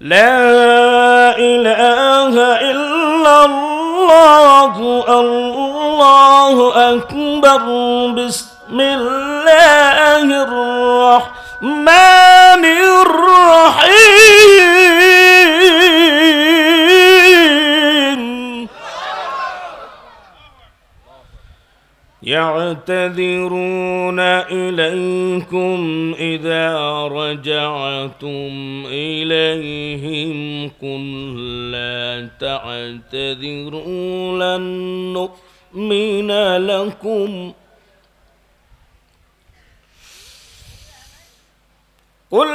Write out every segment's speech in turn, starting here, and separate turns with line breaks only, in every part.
لا إله إلا الله الله أكبر. بسم الله الرحمن يعتذرون إليكم إذا رجعتم إليهم قل لا تعتذروا لن نؤمن لكم. قل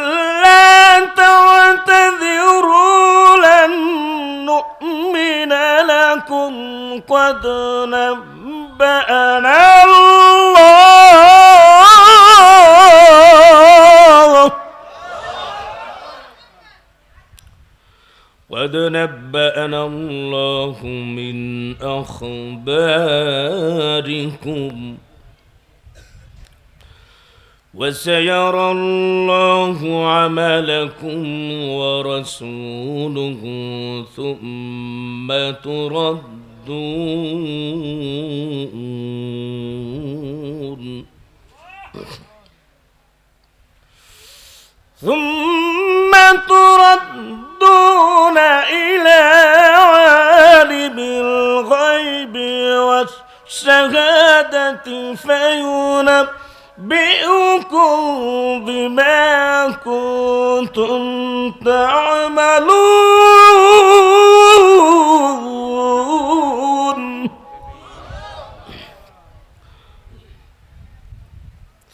لا تعتذروا لن نؤمن لكم. قد نبأنا الله. قد نبأنا الله من أخباركم. وسيرى الله عملكم ورسوله ثم تردون ثم تردون إلى عالم الغيب والشهادة فينبئكم بما كنتم تعملون.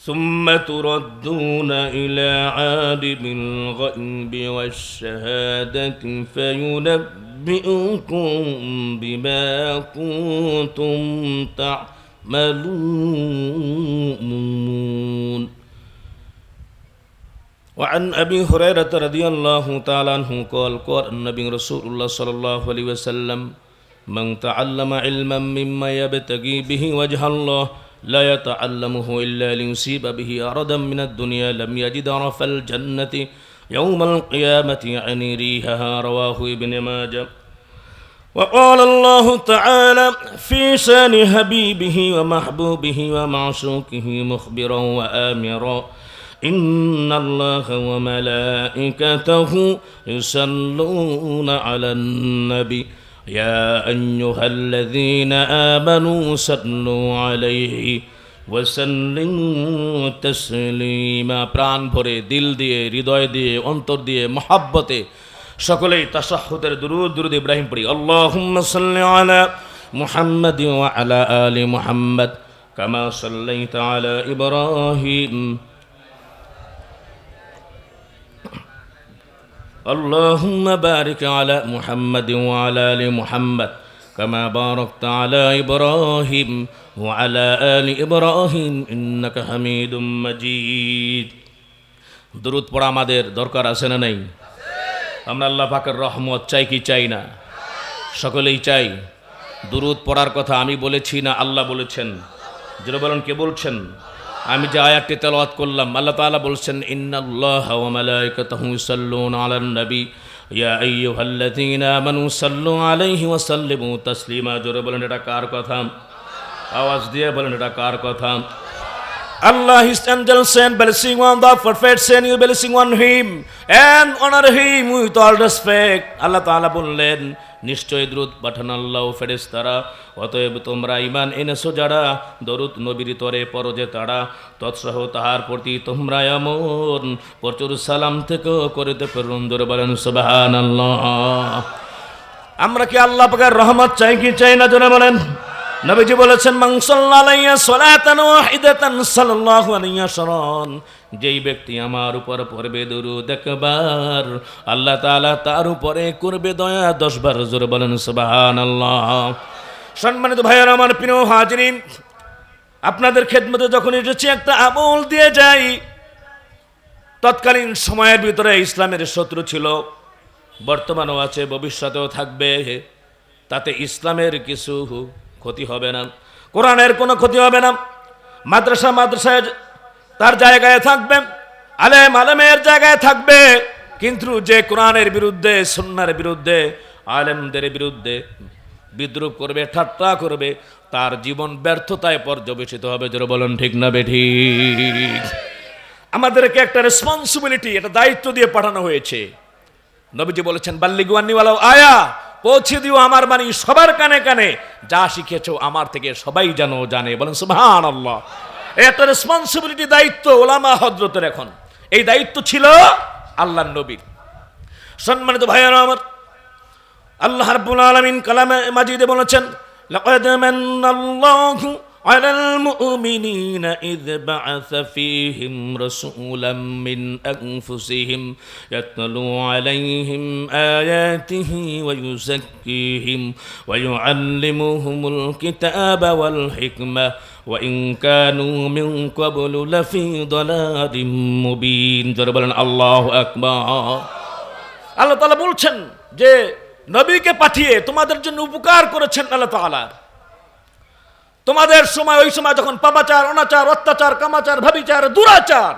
ثم تردون إلى عالم الغيب والشهادة فينبئكم بما كنتم تعملون. وعن أبي هريرة رضي الله تعالى عنه قال قال النبي رسول الله صلى الله عليه وسلم من تعلم علما مما يبتغي به وجه الله لا يتعلمه إلا ليصيب به أردا من الدنيا لم يجد عرف الجنة يوم القيامة يعني ريحها رواه ابن ماجه. وقال الله تعالى في شأن حبيبه ومحبوبه ومعشوقه مخبرا وآمرا إن الله وملائكته يصلون على النبي. يا أيها الذين آمنوا صلوا عليه وسلموا تسليما প্রাণ ভরে দিল দিয়ে হৃদয় দিয়ে অন্তর দিয়ে মহাব্বতে সকলেই তাসাহুদের দুরুদ দুরুদ ইব্রাহিম পড়ি আল্লাহুম্মা সাল্লি আলা মুহাম্মাদ ওয়া আলা আলি মুহাম্মাদ কামা সাল্লাইতা আলা ইব্রাহিম اللهم بارك على محمد وعلى ال محمد كما باركت على ابراهيم وعلى ال ابراهيم انك حميد مجيد দরুদ পড়া আমাদের দরকার আছে না নেই আমরা আল্লাহ পাকের রহমত চাই কি চাই না সকলেই চাই দুরুদ পড়ার কথা আমি বলেছি না আল্লাহ বলেছেন যেটা বলেন কে বলছেন আমি যে আয়াতটি তেলাওয়াত করলাম আল্লাহ তাআলা বলছেন ইন্নাল্লাহ ওয়া মালাইকাতাহু ইউসাল্লুনা আলান নবী। ইয়া আইয়ুহাল্লাযীনা আমানু সাল্লু আলাইহি ওয়া সাল্লিমু তাসলিমা। জোরে বলেন এটা কার কথা? আওয়াজ দিয়ে বলেন এটা কার কথা? Allah, His angels send blessing on the prophet, send you blessing on him, and honor him with all respect. আল্লাহ তাআলা বললেন নিশ্চয় দ্রুত পাঠান আল্লাহ ফেরেশতারা। অতএব তোমরা ইমান এনেছো যারা, দরুদ নবীর তরে পর যে তারা। তৎসহ তাহার প্রতি তোমরা এমন প্রচুর সালাম থেকেও করিতে প্রেরণ ধরে বলেন, সুবহানাল্লাহ। আমরা কি আল্লাহ পাকের রহমত চাই কি চাই না জনে বলেন? নবীজি বলেছেন মাংসল্লালাইয়া সলাতান ওয়াহিদাতান সাল্লাল্লাহু আলাইহি ওয়াসাল্লাম, যেই ব্যক্তি আমার উপর পড়বে দরুদ একবার, আল্লাহ তাআলা তার উপরে করবে দয়া দশ বার জোরে বলেন, সুবহানাল্লাহ। সম্মানিত ভাইয়ের, আমার প্রিয় হাজরিন, আপনাদের খেদমতে যখন এসেছি, একটা আমল দিয়ে যাই। তৎকালীন সময়ের ভিতরে ইসলামের শত্রু ছিল, বর্তমানেও আছে, ভবিষ্যতেও থাকবে, তাতে ইসলামের কিছু ক্ষতি হবে না। কোরআনের কোনো ক্ষতি হবে না। মাদ্রাসা মাদ্রাসায় তার জায়গায় থাকবে, আলেম আলেমের জায়গায় থাকবে, কিন্তু যে কোরআনের বিরুদ্ধে, সুন্নার বিরুদ্ধে, আলেমদের বিরুদ্ধে বিদ্রুপ করবে, ঠাট্টা করবে, তার জীবন ব্যর্থতায় পর্যবেসিত হবে। যারা বলেন, ঠিক না বেঠিক আমাদেরকে একটা রেসপন্সিবিলিটি একটা দায়িত্ব দিয়ে পাঠানো হয়েছে। নবীজি বলেছেন বাল্লিগুয়ান্নিওয়ালাও আয়া পৌঁছে দিও আমার বাণী সবার কানে কানে। যা শিখেছ আমার থেকে সবাই যেন জানে। বলেন সুবহান আল্লাহ একটা রেসপন্সিবিলিটি দায়িত্ব ওলামা হজরতের এখন। এই দায়িত্ব ছিল আল্লাহ নবীর। সম্মানিত ভাই আমার, আল্লাহ রাব্বুল আলামিন কালামে মাজিদে বলেছেন, লাকাদ মান্নাল্লাহু রাসূলাম মিন আনফুসিহিম ইয়াতলু আলাইহিম আয়াতিহি ওয়া ইউযাক্কিহিম ওয়া ইউআল্লিমুহুমুল কিতাবা ওয়াল হিকমা ওয়া ইন কানু মিন ক্বাবলু লাফি দালালিম মুবিন জোরে বলেন, আল্লাহু আকবার। আল্লাহ তাআলা বলছেন যে, নবীকে পাঠিয়ে তোমাদের জন্য উপকার করেছেন আল্লাহ তাআলা। তোমাদের সময় ওই সময় যখন পাপাচার, অনাচার, অত্যাচার, কামাচার, ভাবিচার, দুরাচার,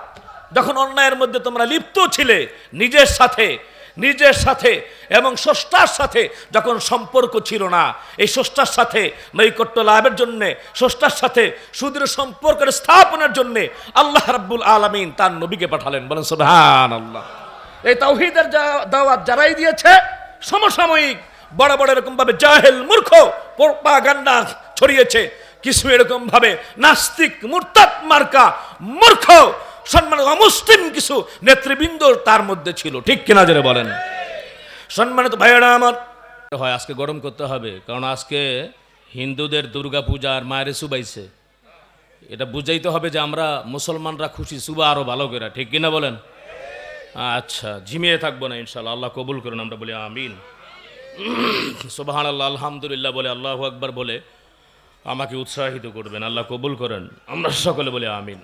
যখন অন্যায়ের মধ্যে তোমরা লিপ্ত ছিলে নিজের সাথে নিজের সাথে এবং স্রষ্টার সাথে, যখন সম্পর্ক ছিল না, এই স্রষ্টার সাথে নৈকট্য লাভের জন্যে, স্রষ্টার সাথে সুদৃঢ় সম্পর্কের স্থাপনের জন্যে আল্লাহ রাব্বুল আলামিন তার নবীকে পাঠালেন। বলেন সুবহান আল্লাহ এই তাওহীদের দাওয়াত যারাই দিয়েছে, সমসাময়িক বড় বড় এরকম ভাবে জাহেল মূর্খ, প্রপাগান্ডা ছড়িয়েছে কিছু এরকম ভাবে নাস্তিক, মুরতাদ, মার্কা, মূর্খ সম্মান অমুসলিম কিছু নেতৃবৃন্দ তার মধ্যে ছিল। ঠিক কিনা জেনে বলেন? সম্মানিত ভাইয়েরা আমার, হয় আজকে গরম করতে হবে, কারণ আজকে হিন্দুদের দুর্গা পূজা আর মায়ের সুবাইছে। এটা বুঝাইতে হবে যে আমরা মুসলমানরা খুশি, সুবা আরও ভালো করে, ঠিক কিনা বলেন? আচ্ছা ঝিমিয়ে থাকব না ইনশাল্লাহ আল্লাহ কবুল করুন, আমরা বলি আমিন। সোবাহান আল্লাহ আলহামদুলিল্লাহ বলে, আল্লাহ আকবার বলে আমাকে উৎসাহিত করবেন আল্লাহ কবুল করেন আমরা সকলে বলি আমিন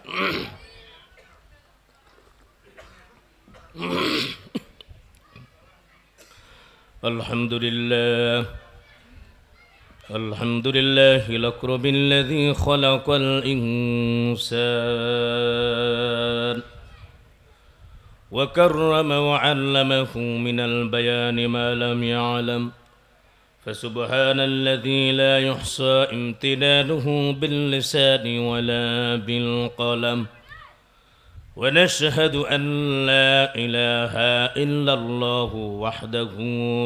الحمد لله الحمد لله الأكرم الذي خلق الإنسان وكرم وعلمه من البيان ما لم يعلم فسبحان الذي لا يحصى امتنانه باللسان ولا بالقلم. ونشهد أن لا إله إلا الله وحده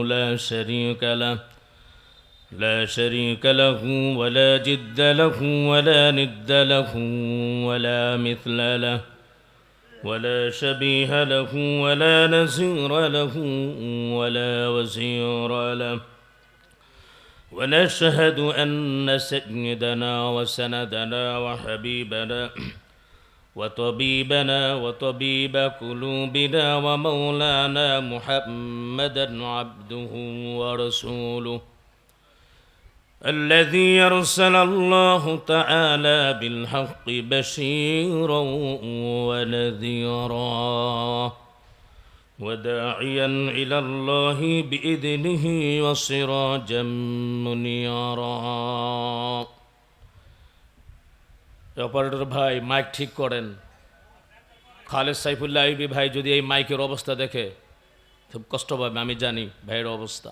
لا شريك له. لا شريك له ولا جد له ولا ند له ولا مثل له. ولا شبيه له ولا نزير له ولا وزير له. ونشهد أن سيدنا وسندنا وحبيبنا وطبيبنا وطبيب قلوبنا ومولانا محمدا عبده ورسوله الذي أرسل الله تعالى بالحق بشيرا ونذيرا وداعيا إلى الله بإذنه وسراجا منيرا অপারেটর ভাই মাইক ঠিক করেন খালেদ সাইফুল্লাহ আইবি ভাই যদি এই মাইকের অবস্থা দেখে খুব কষ্ট পাবে আমি জানি ভাইয়ের অবস্থা